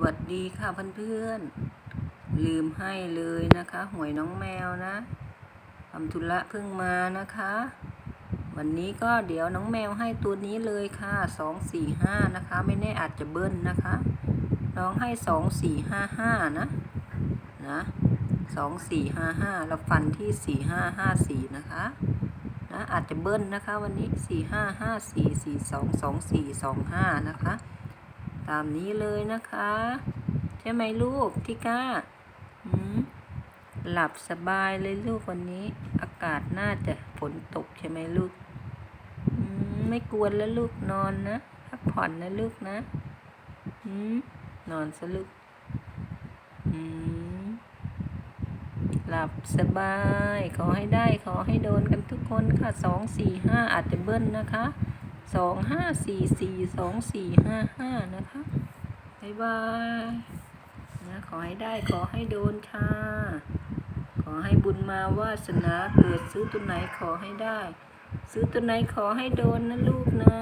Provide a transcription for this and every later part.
วัสดีค่ะเพื่อนๆ ลืมให้เลยนะคะ หวยน้องแมวนะทำธุระเพิ่งมานะคะ วันนี้ก็เดี๋ยวน้องแมวให้ตัวนี้เลยค่ะสองสี่ห้านะคะ ไม่แน่อาจจะเบิ้ลนะคะ น้องให้สองสี่ห้าห้านะนะสองสี่ห้าห้าเราฟันที่สี่ห้าห้าสี่นะคะนะอาจจะเบิ้ลนะคะ วันนี้สี่ห้าห้าสี่สี่สองสองสี่สองห้านะคะามนี้เลยนะคะ ใช่ไหมลูกที่ก้าหลับสบายเลยลูกวันนี้ อากาศน่าจะฝนตกใช่ไหมลูกมไม่กวนแล้วลูกนอนนะพักผ่อนนะลูกนะนอนซะลูกหลับสบาย ขอให้ได้ขอให้โดนกันทุกคนค่ะสองสี่ห้าอาจจะเบิ้ลนะคะ สองห้าสี่สี่สองสี่ห้าห้านะคะบ๊ายบายนะขอให้ได้ขอให้โดนค่ะ ขอให้บุญมาวาสนาเกิดซื้อตัวไหนขอให้ได้ ซื้อตัวไหนขอให้โดนนะลูกนะ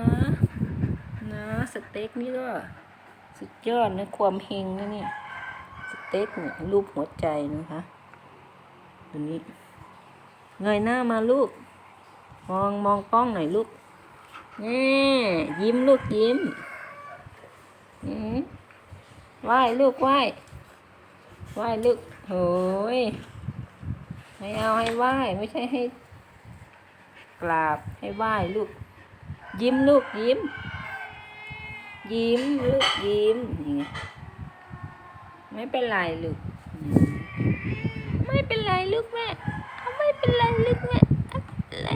นะสเต็กนี่ก็สุดยอดนะความเฮงนะเนี่ยสเต็กเนี่ยรูปหัวใจนะคะตัวนี้เงยหน้ามาลูก มองมองกล้องหน่อยลูก นี่ยิ้มลูกยิ้มอืมไหว้ลูกไหว้ไหว้ลูกโหยไม่เอาให้ไหว้ไม่ใช่ให้กราบให้ไหว้ลูก ยิ้มลูกยิ้ม ยิ้มลูกยิ้มนี่ไงไม่เป็นไรลูก ไม่เป็นไรลูกแม่ไม่เป็นไรลูกแม่ไม่เป็นไร